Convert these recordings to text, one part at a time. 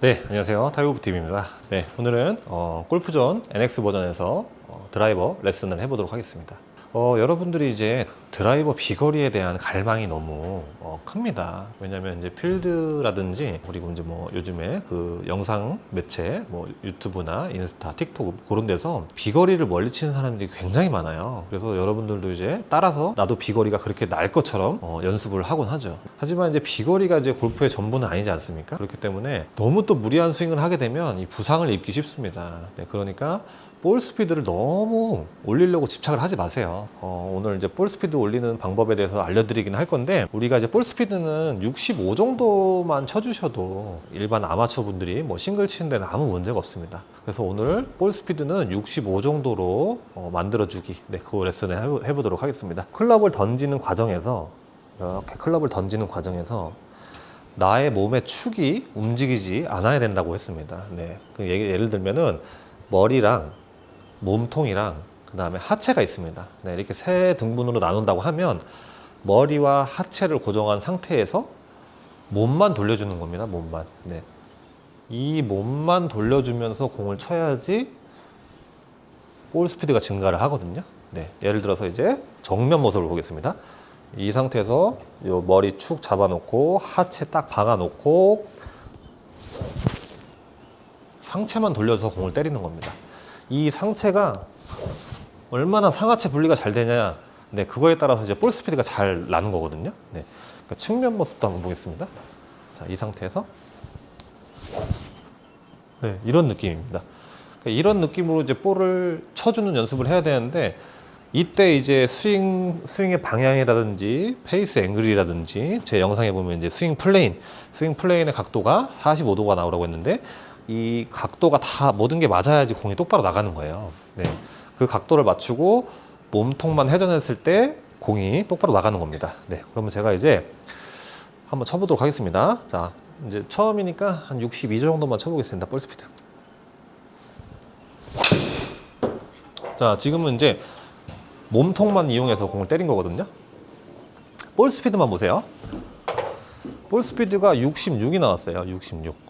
네, 안녕하세요. 타이거부팀입니다. 네, 오늘은 어, 골프존 NX 버전에서 어, 드라이버 레슨을 해보도록 하겠습니다. 어, 여러분들이 이제 드라이버 비거리에 대한 갈망이 너무 어, 큽니다. 왜냐면 이제 필드라든지 그리고 이제 뭐 요즘에 그 영상 매체 뭐 유튜브나 인스타, 틱톡 그런 데서 비거리를 멀리 치는 사람들이 굉장히 많아요. 그래서 여러분들도 이제 따라서 나도 비거리가 그렇게 날 것처럼 어, 연습을 하곤 하죠. 하지만 이제 비거리가 이제 골프의 전부는 아니지 않습니까? 그렇기 때문에 너무 또 무리한 스윙을 하게 되면 이 부상을 입기 쉽습니다. 네, 그러니까 볼 스피드를 너무 올리려고 집착을 하지 마세요. 어, 오늘 이제 볼 스피드 올리는 방법에 대해서 알려드리긴 할 건데 우리가 이제 볼 스피드는 65 정도만 쳐주셔도 일반 아마추어 분들이 뭐 싱글 치는 데는 아무 문제가 없습니다. 그래서 오늘 볼 스피드는 65 정도로 어, 만들어주기 네, 그 레슨을 해보- 해보도록 하겠습니다. 클럽을 던지는 과정에서 이렇게 클럽을 던지는 과정에서 나의 몸의 축이 움직이지 않아야 된다고 했습니다. 네. 그 예를 들면은 머리랑 몸통이랑 그 다음에 하체가 있습니다. 네, 이렇게 세 등분으로 나눈다고 하면 머리와 하체를 고정한 상태에서 몸만 돌려주는 겁니다. 몸만. 네. 이 몸만 돌려주면서 공을 쳐야지 볼 스피드가 증가를 하거든요. 네. 예를 들어서 이제 정면 모습을 보겠습니다. 이 상태에서 요 머리 축 잡아놓고 하체 딱 박아놓고 상체만 돌려서 공을 때리는 겁니다. 이 상체가 얼마나 상하체 분리가 잘 되냐, 네 그거에 따라서 이제 볼 스피드가 잘 나는 거거든요. 네, 그러니까 측면 모습도 한번 보겠습니다. 자, 이 상태에서 네 이런 느낌입니다. 그러니까 이런 느낌으로 이제 볼을 쳐주는 연습을 해야 되는데 이때 이제 스윙 스윙의 방향이라든지 페이스 앵글이라든지 제 영상에 보면 이제 스윙 플레인 스윙 플레인의 각도가 45도가 나오라고 했는데 이 각도가 다 모든 게 맞아야지 공이 똑바로 나가는 거예요. 네. 그 각도를 맞추고 몸통만 회전했을 때 공이 똑바로 나가는 겁니다. 네. 그러면 제가 이제 한번 쳐보도록 하겠습니다. 자, 이제 처음이니까 한 62 정도만 쳐보겠습니다. 볼 스피드. 자, 지금은 이제 몸통만 이용해서 공을 때린 거거든요. 볼 스피드만 보세요. 볼 스피드가 66이 나왔어요. 66.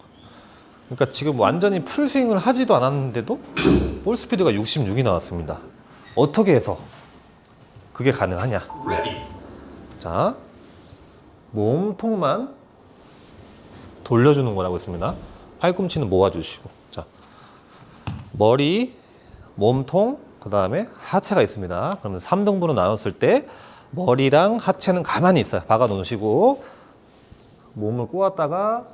그러니까 지금 완전히 풀스윙을 하지도 않았는데도 볼 스피드가 66이 나왔습니다. 어떻게 해서 그게 가능하냐? 자, 몸통만 돌려주는 거라고 했습니다. 팔꿈치는 모아주시고, 자, 머리, 몸통, 그 다음에 하체가 있습니다. 그러면 3등분으로 나눴을 때 머리랑 하체는 가만히 있어요. 박아 놓으시고 몸을 꼬았다가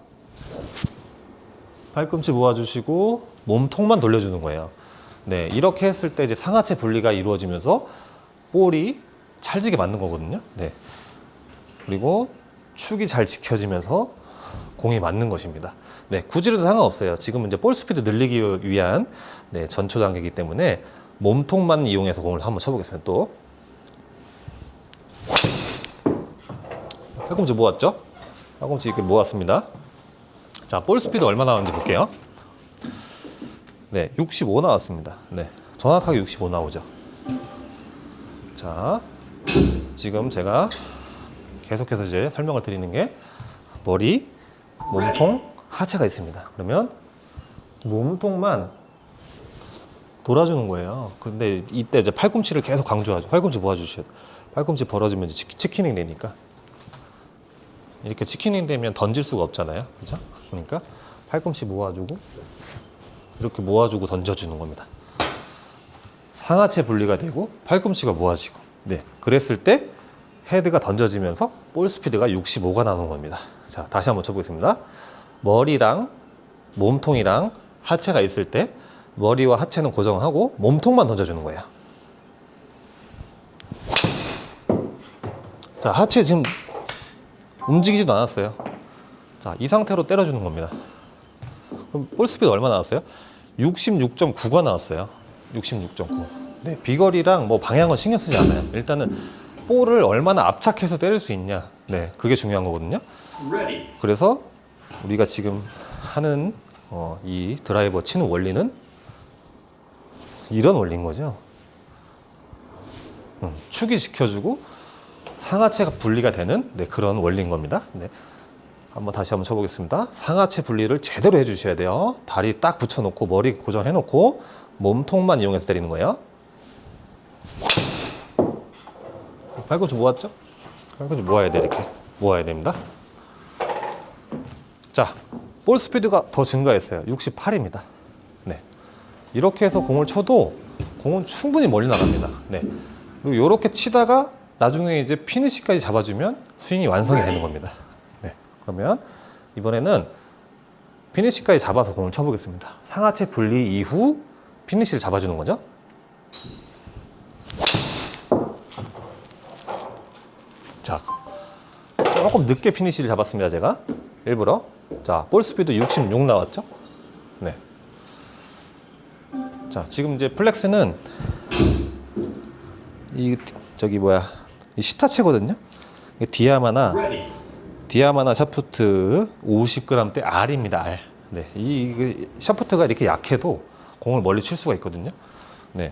팔꿈치 모아주시고 몸통만 돌려주는 거예요. 네, 이렇게 했을 때 이제 상하체 분리가 이루어지면서 볼이 찰지게 맞는 거거든요. 네. 그리고 축이 잘 지켜지면서 공이 맞는 것입니다. 네, 구질은 상관없어요. 지금은 이제 볼 스피드 늘리기 위한 네, 전초 단계이기 때문에 몸통만 이용해서 공을 한번 쳐보겠습니다. 또 팔꿈치 모았죠? 팔꿈치 이렇게 모았습니다. 자, 볼 스피드 얼마 나왔는지 볼게요. 네, 65 나왔습니다. 네, 정확하게 65 나오죠. 자, 지금 제가 계속해서 이제 설명을 드리는 게 머리, 몸통, 하체가 있습니다. 그러면 몸통만 돌아주는 거예요. 근데 이때 이제 팔꿈치를 계속 강조하죠. 팔꿈치 모아주셔야 돼요. 팔꿈치 벌어지면 이제 치- 치키닝 되니까. 이렇게 치키닝 되면 던질 수가 없잖아요. 그죠? 그러니까 팔꿈치 모아주고 이렇게 모아주고 던져주는 겁니다. 상하체 분리가 되고 팔꿈치가 모아지고. 네. 그랬을 때 헤드가 던져지면서 볼 스피드가 65가 나오는 겁니다. 자, 다시 한번 쳐보겠습니다. 머리랑 몸통이랑 하체가 있을 때 머리와 하체는 고정하고 몸통만 던져주는 거예요. 자, 하체 지금 움직이지도 않았어요. 자, 이 상태로 때려주는 겁니다. 그럼 볼 스피드 얼마 나왔어요? 66.9가 나왔어요. 66.9. 네, 비거리랑 뭐 방향은 신경 쓰지 않아요. 일단은 볼을 얼마나 압착해서 때릴 수 있냐. 네, 그게 중요한 거거든요. 그래서 우리가 지금 하는 어, 이 드라이버 치는 원리는 이런 원리인 거죠. 음, 축이 지켜주고 상하체가 분리가 되는 네, 그런 원리인 겁니다. 네. 한번 다시 한번 쳐보겠습니다. 상하체 분리를 제대로 해주셔야 돼요. 다리 딱 붙여놓고 머리 고정해놓고 몸통만 이용해서 때리는 거예요. 팔꿈치 모았죠? 팔꿈치 모아야 돼 이렇게 모아야 됩니다. 자, 볼 스피드가 더 증가했어요. 68입니다. 네. 이렇게 해서 공을 쳐도 공은 충분히 멀리 나갑니다. 네. 이렇게 치다가 나중에 이제 피니시까지 잡아주면 스윙이 완성이 되는 겁니다. 네. 그러면 이번에는 피니시까지 잡아서 공을 쳐보겠습니다. 상하체 분리 이후 피니시를 잡아주는 거죠. 자, 조금 늦게 피니시를 잡았습니다, 제가. 일부러. 자, 볼 스피드 66 나왔죠? 네. 자, 지금 이제 플렉스는 이 저기 뭐야? 이 시타체거든요. 디아마나 디아마나 샤프트 50g대 R입니다. R. 네, 이, 이 샤프트가 이렇게 약해도 공을 멀리 칠 수가 있거든요. 네,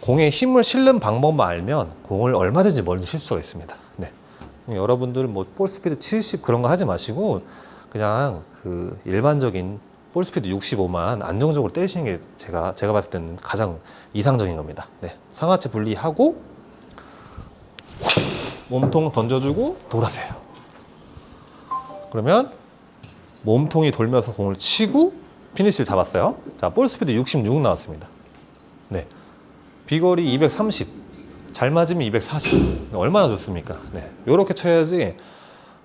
공에 힘을 실는 방법만 알면 공을 얼마든지 멀리 칠 수가 있습니다. 네, 여러분들 뭐 볼 스피드 70 그런 거 하지 마시고 그냥 그 일반적인 볼 스피드 65만 안정적으로 때리시는 게 제가 제가 봤을 때는 가장 이상적인 겁니다. 네, 상하체 분리하고 몸통 던져주고 돌아세요. 그러면 몸통이 돌면서 공을 치고 피니시를 잡았어요. 자, 볼 스피드 66 나왔습니다. 네. 비거리 230. 잘 맞으면 240. 얼마나 좋습니까? 네. 요렇게 쳐야지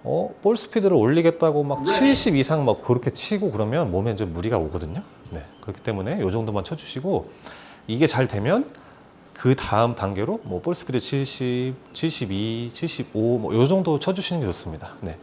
어, 볼 스피드를 올리겠다고 막 70 이상 막 그렇게 치고 그러면 몸에 좀 무리가 오거든요. 네. 그렇기 때문에 요 정도만 쳐 주시고 이게 잘 되면 그 다음 단계로 뭐 볼 스피드 70, 72, 75, 뭐 요 정도 쳐주시는 게 좋습니다. 네.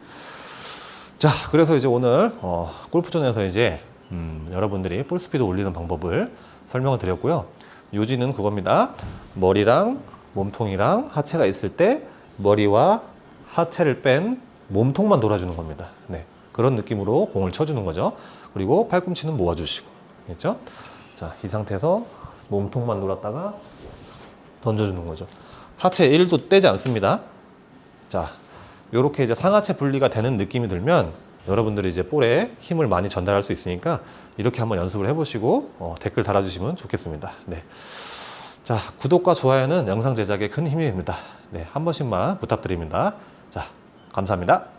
자, 그래서 이제 오늘 어, 골프존에서 이제 음, 여러분들이 볼 스피드 올리는 방법을 설명을 드렸고요. 요지는 그겁니다. 머리랑 몸통이랑 하체가 있을 때 머리와 하체를 뺀 몸통만 돌아주는 겁니다. 네. 그런 느낌으로 공을 쳐주는 거죠. 그리고 팔꿈치는 모아주시고. 됐죠? 자, 이 상태에서 몸통만 놀았다가 던져주는 거죠. 하체 1도 떼지 않습니다. 자, 요렇게 이제 상하체 분리가 되는 느낌이 들면 여러분들이 이제 볼에 힘을 많이 전달할 수 있으니까 이렇게 한번 연습을 해보시고 어, 댓글 달아주시면 좋겠습니다. 네. 자, 구독과 좋아요는 영상 제작에 큰 힘이 됩니다. 네, 한 번씩만 부탁드립니다. 자, 감사합니다.